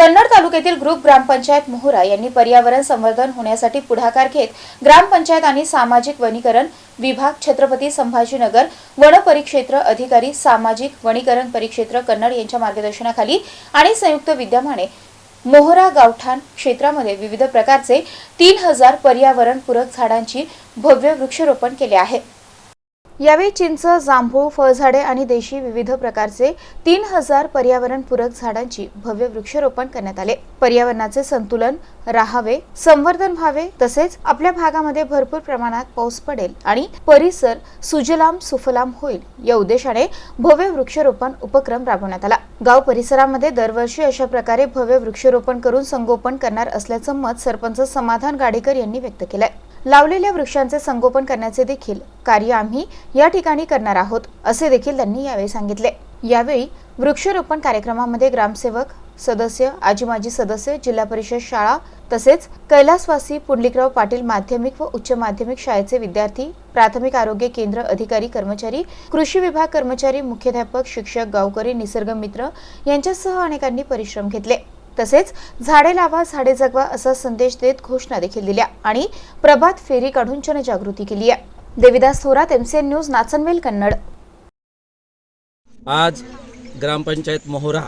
कन्नड तालुक्यातील ग्रुप ग्रामपंचायत मोहरा यांनी पर्यावरण संवर्धन होण्यासाठी पुढाकार घेत ग्रामपंचायत आणि सामाजिक वनीकरण विभाग छत्रपती संभाजीनगर वन परिक्षेत्र अधिकारी सामाजिक वनीकरण परिक्षेत्र कन्नड यांच्या मार्गदर्शनाखाली आणि संयुक्त विद्यमाने मोहरा गावठाण क्षेत्रामध्ये विविध प्रकारचे तीन हजार पर्यावरणपूरक झाडांची भव्य वृक्षारोपण केले आहे. यावेळी चिंच जांभूळ फळझाडे आणि देशी विविध प्रकारचे तीन हजार पर्यावरणपूरक झाडांची भव्य वृक्षारोपण करण्यात आले. पर्यावरणाचे संतुलन राहावे संवर्धन व्हावे तसेच आपल्या भागामध्ये भरपूर प्रमाणात पाऊस पडेल आणि परिसर सुजलाम सुफलाम होईल या उद्देशाने भव्य वृक्षारोपण उपक्रम राबवण्यात आला. गाव परिसरामध्ये दरवर्षी अशा प्रकारे भव्य वृक्षारोपण करून संगोपन करणार असल्याचं मत सरपंच समाधान गाडेकर यांनी व्यक्त केलंय. लावलेल्या वृक्षांचे संगोपन करण्याचे देखील कार्य आम्ही या ठिकाणी करणार आहोत असे देखील त्यांनी यावेळी सांगितले. यावेळी वृक्षारोपण कार्यक्रमामध्ये ग्रामसेवक सदस्य आजी माजी सदस्य जिल्हा परिषद शाळा तसेच कैलासवासी पुंडलिकराव पाटील माध्यमिक व उच्च माध्यमिक शाळेचे विद्यार्थी प्राथमिक आरोग्य केंद्र अधिकारी कर्मचारी कृषी विभाग कर्मचारी मुख्याध्यापक शिक्षक गावकरी निसर्ग मित्र यांच्यासह अनेकांनी परिश्रम घेतले. तसेच झाडे लावा झाडे जगवा असा संदेश देत घोषणा देखील दिल्या आणि प्रभात फेरी काढून जनजागृती केली आहे. Devidas Thorat MCN news Nachanvel Kannad. आज ग्रामपंचायत मोहोरा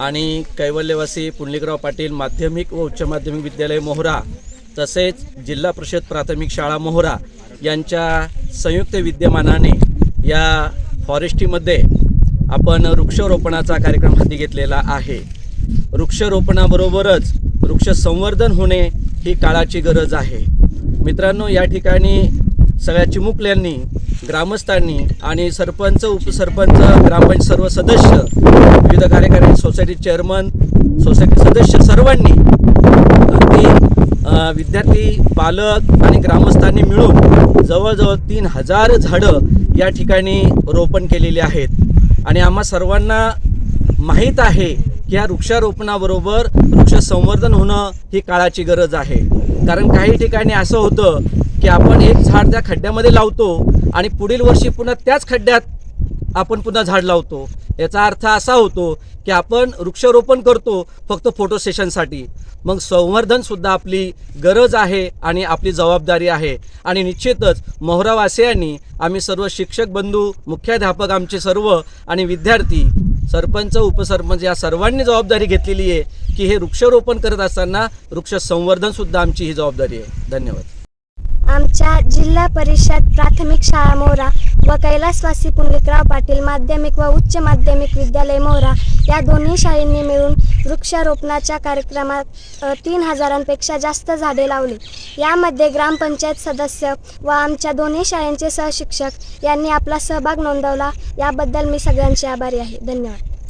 आणि कैवल्यवासी पुंडलिकराव पाटील माध्यमिक व उच्च माध्यमिक विद्यालय मोहोरा तसेच जिल्हा परिषद प्राथमिक शाळा मोहरा यांच्या संयुक्त विद्यमानाने या फॉरेस्टीमध्ये आपण वृक्षारोपणाचा कार्यक्रम हाती घेतलेला आहे. वृक्षरोपणाबरोबरच वृक्ष संवर्धन होणे ही काळाची गरज आहे. मित्रांनो या ठिकाणी सगळ्या चिमुकल्यांनी ग्रामस्थांनी आणि सरपंच उपसरपंच ग्रामपंच सर्व सदस्य विविध कार्यकारी सोसायटी चेअरमन सोसायटी सदस्य सर्वांनी अगदी विद्यार्थी पालक आणि ग्रामस्थांनी मिळून जवळजवळ तीन हजार झाडं या ठिकाणी रोपण केलेली आहेत. आणि आम्हा सर्वांना माहीत आहे की या वृक्षारोपणाबरोबर वृक्ष संवर्धन होणं ही काळाची गरज आहे. कारण काही ठिकाणी असं होतं की आपण एक झाड त्या खड्ड्यामध्ये लावतो आणि पुढील वर्षी पुन्हा त्याच खड्ड्यात आपण पुन्हा झाड लावतो. याचा अर्थ असा होतो की आपण वृक्षारोपण करतो फक्त फोटो सेशनसाठी. मग संवर्धनसुद्धा आपली गरज आहे आणि आपली जबाबदारी आहे. आणि निश्चितच मोहरावासियांनी आम्ही सर्व शिक्षक बंधू मुख्याध्यापक आमचे सर्व आणि विद्यार्थी सरपंच उपसरपंच या सर्वांनी जबाबदारी घेतलेली आहे की हे वृक्षारोपण करत असताना वृक्ष संवर्धन सुद्धा आमची ही जबाबदारी आहे. धन्यवाद. आमच्या जिल्हा परिषद प्राथमिक शाळा मोहरा व कैलासवासी पुंडलिकराव पाटील माध्यमिक व उच्च माध्यमिक विद्यालय मोहरा या दोन्ही शाळेंनी मिळून वृक्षारोपणाच्या कार्यक्रमात तीन हजारांपेक्षा जास्त झाडे लावली. यामध्ये ग्रामपंचायत सदस्य व आमच्या दोन्ही शाळांचे सहशिक्षक यांनी आपला सहभाग नोंदवला. याबद्दल मी सगळ्यांचे आभारी आहे. धन्यवाद.